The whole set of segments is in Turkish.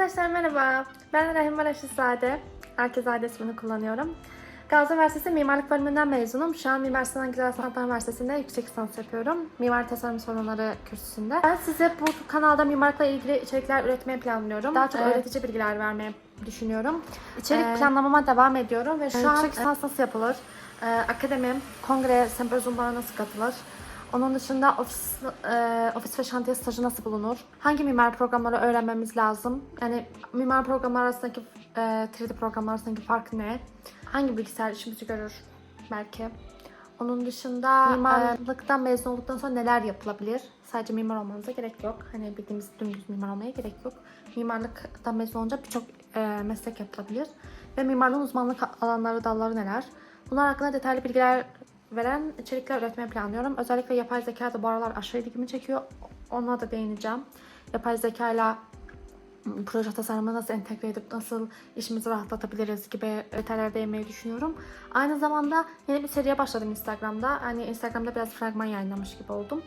Arkadaşlar merhaba. Ben Rahim Maraşizade. Herkese ismini kullanıyorum. Gazi Üniversitesi Mimarlık Bölümünden mezunum. Şu an Mimar Sinan Güzel Sanatlar Üniversitesi'nde yüksek lisans yapıyorum. Mimar Tasarım Sorunları kürsüsünde. Ben size bu kanalda mimarlıkla ilgili içerikler üretmeyi planlıyorum. Daha çok Evet. öğretici bilgiler vermeyi düşünüyorum. İçerik Ee, planlamama devam ediyorum ve şu evet, an yüksek lisans nasıl yapılır? Ee, akademi, kongre, sempozyumlara nasıl katılır? Onun dışında ofis, e, ofis ve şantiye stajı nasıl bulunur? Hangi mimar programları öğrenmemiz lazım? Yani mimar programlar arasındaki e, 3D programlar arasındaki fark ne? Hangi bilgisayar işimizi görür belki? Onun dışında mimarlıktan mezun olduktan sonra neler yapılabilir? Sadece mimar olmanıza gerek yok. Hani bildiğimiz dümdüz mimar olmaya gerek yok. Mimarlıktan mezun olunca birçok e, meslek yapılabilir. Ve mimarlığın uzmanlık alanları, dalları neler? Bunlar hakkında detaylı bilgiler veren içerikler üretmeyi planlıyorum. Özellikle yapay zeka da bu aralar aşırı ilgimi çekiyor. Ona da değineceğim. Yapay zekayla m, proje tasarımı nasıl entegre edip nasıl işimizi rahatlatabiliriz gibi detaylara değinmeyi düşünüyorum. Aynı zamanda yeni bir seriye başladım Instagram'da. Hani Instagram'da biraz fragman yayınlamış gibi oldum.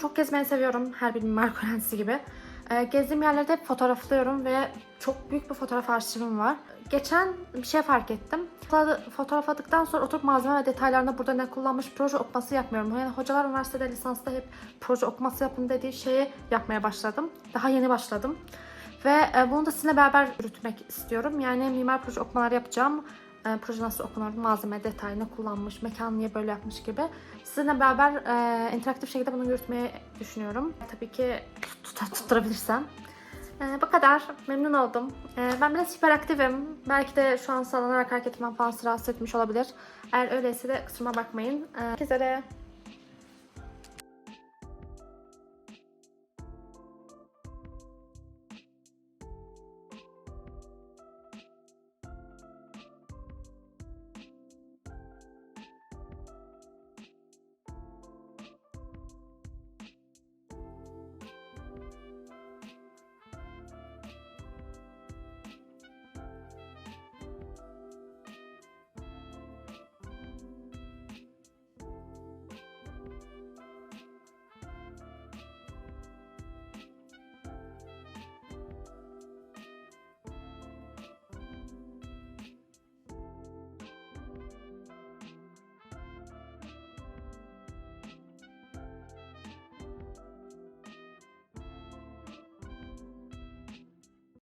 Çok gezmeyi seviyorum her bir mimar öğrencisi gibi. Ee, Gezdiğim yerlerde hep fotoğraflıyorum ve çok büyük bir fotoğraf arşivim var. Geçen bir şey fark ettim. Fotoğraf- Fotoğrafladıktan sonra oturup malzeme ve detaylarında burada ne kullanmış proje okuması yapmıyorum. Yani hocalar üniversitede lisansta hep proje okuması yapın dediği şeyi yapmaya başladım. Daha yeni başladım. Ve e, bunu da sizinle beraber yürütmek istiyorum. Yani mimar proje okumaları yapacağım. E, proje nasıl okunur, malzeme, detay, ne kullanmış, mekan niye böyle yapmış gibi. Sizinle beraber e, interaktif şekilde bunu yürütmeyi düşünüyorum. Tabii ki tut- tutturabilirsem. E, bu kadar. Memnun oldum. E, ben biraz hiperaktifim. Belki de şu an sallanarak hareket etmem falan rahatsız etmiş olabilir. Eğer öyleyse de kusuruma bakmayın. E, herkese